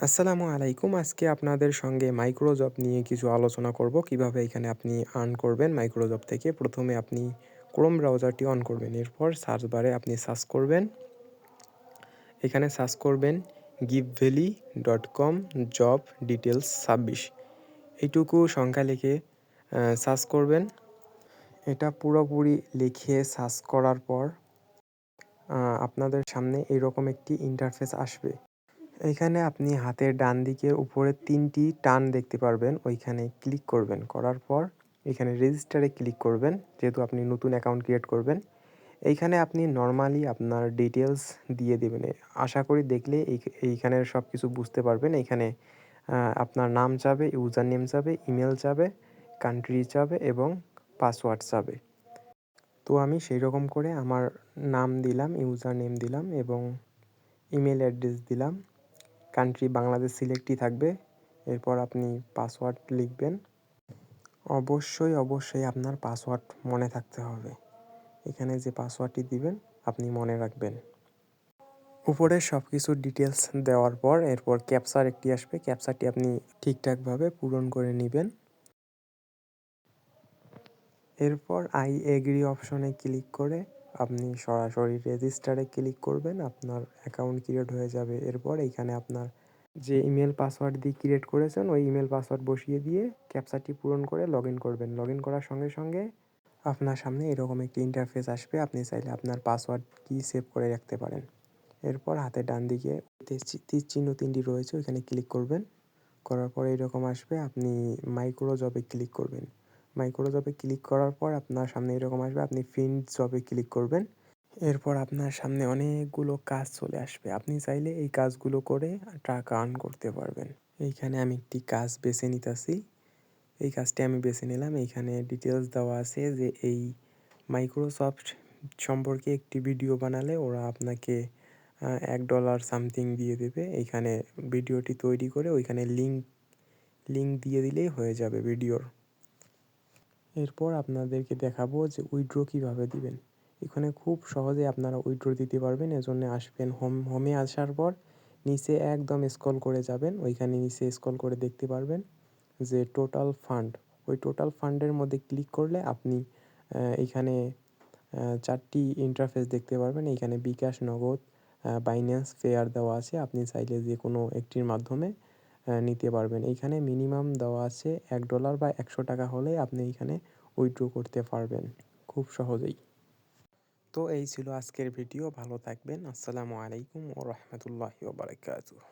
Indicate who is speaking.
Speaker 1: আসসালামু আলাইকুম। আজকে আপনাদের সঙ্গে মাইক্রোজব নিয়ে কিছু আলোচনা করব। কীভাবে এখানে আপনি আর্ন করবেন? মাইক্রোজব থেকে প্রথমে আপনি ক্রোম ব্রাউজারটি অন করবেন। এরপর সার্চ বারে আপনি সার্চ করবেন। এখানে সার্চ করবেন give valley dot com job details ছাব্বিশ। এইটুকু সংখ্যা লিখে সার্চ করবেন। এটা পুরোপুরি লিখে সার্চ করার পর আপনাদের সামনে এরকম একটি ইন্টারফেস আসবে। এইখানে আপনি হাতের ডান দিকের উপরে তিনটি টান দেখতে পারবেন। ওইখানে ক্লিক করবেন। করার পর এখানে রেজিস্টারে ক্লিক করবেন, যেহেতু আপনি নতুন অ্যাকাউন্ট ক্রিয়েট করবেন। এইখানে আপনি নর্মালি আপনার ডিটেলস দিয়ে দেবেন। আশা করি দেখলে এইখানে সব কিছু বুঝতে পারবেন। এইখানে আপনার নাম চাবে ইউজার নেম চাবে ইমেল চাবে কান্ট্রি চাবে এবং পাসওয়ার্ড চাবে তো আমি সেই রকম করে আমার নাম দিলাম ইউজার নেম দিলাম এবং ইমেল অ্যাড্রেস দিলাম। কান্ট্রি বাংলাদেশ সিলেক্টই থাকবে। এরপর আপনি পাসওয়ার্ড লিখবেন। অবশ্যই অবশ্যই আপনার পাসওয়ার্ড মনে থাকতে হবে। এখানে যে পাসওয়ার্ডটি দিবেন, আপনি মনে রাখবেন। উপরে সব কিছু ডিটেলস দেওয়ার পর এরপর ক্যাপচার একটি আসবে। ক্যাপচারটি আপনি ঠিকঠাকভাবে পূরণ করে নেবেন। এরপর আই এগ্রি অপশনে ক্লিক করে আপনি সরাসরি রেজিস্টারে ক্লিক করবেন, আপনার অ্যাকাউন্ট ক্রিয়েট হয়ে যাবে। এরপর এইখানে আপনার যে ইমেল পাসওয়ার্ড দিয়ে ক্রিয়েট করেছেন, ওই ইমেল পাসওয়ার্ড বসিয়ে দিয়ে ক্যাপচারটি পূরণ করে লগ করবেন। লগ করার সঙ্গে সঙ্গে আপনার সামনে এরকম একটি ইন্টারফেস আসবে, আপনি চাইলে আপনার পাসওয়ার্ড কি সেভ করে রাখতে পারেন। এরপর হাতে ডান দিকে তীর চিহ্ন তিনটি রয়েছে, ওইখানে ক্লিক করবেন। করার পরে এরকম আসবে, আপনি মাইক্রো জবে ক্লিক করবেন। মাইক্রো জবে ক্লিক করার পর আপনার সামনে এরকম আসবে, আপনি ফিন্ড জবে ক্লিক করবেন। এরপর আপনার সামনে অনেকগুলো কাজ চলে আসবে। আপনি চাইলে এই কাজগুলো করে টাকা আর্ন করতে পারবেন। এইখানে আমি একটি কাজ বেছে নিতেছি। এই কাজটি আমি বেছে নিলাম। এইখানে ডিটেলস দেওয়া আছে যে এই মাইক্রোসফট সম্পর্কে একটি ভিডিও বানালে ওরা আপনাকে এক ডলার সামথিং দিয়ে দেবে। এইখানে ভিডিওটি তৈরি করে ওইখানে লিঙ্ক লিঙ্ক দিয়ে দিলেই হয়ে যাবে ভিডিওর এরপর আপনাদেরকে দেখাবো যে উইড্রো কীভাবে দিবেন। এখানে খুব সহজে আপনারা উইড্রো দিতে পারবেন, এজন্য আসবেন হোম, হোমে আসার পর নিচে একদম স্ক্রল করে যাবেন, ওইখানে নিচে স্ক্রল করে দেখতে পারবেন যে টোটাল ফান্ড। ওই টোটাল ফান্ডের মধ্যে ক্লিক করলে আপনি এখানে চারটি ইন্টারফেস দেখতে পারবেন। এইখানে বিকাশ, নগদ বাইন্যান্স, ফেয়ার দেওয়া আছে। আপনি চাইলে যে কোনো একটির মাধ্যমে নিতে পারবেন। এইখানে মিনিমাম দেওয়া আছে এক ডলার বা একশো টাকা হলে আপনি এইখানে উইথড্র করতে পারবেন খুব সহজেই। তো এই ছিল আজকের ভিডিও ভালো থাকবেন। আসসালামু আলাইকুম ও রহমতুল্লাহ ওবরাকাতুহ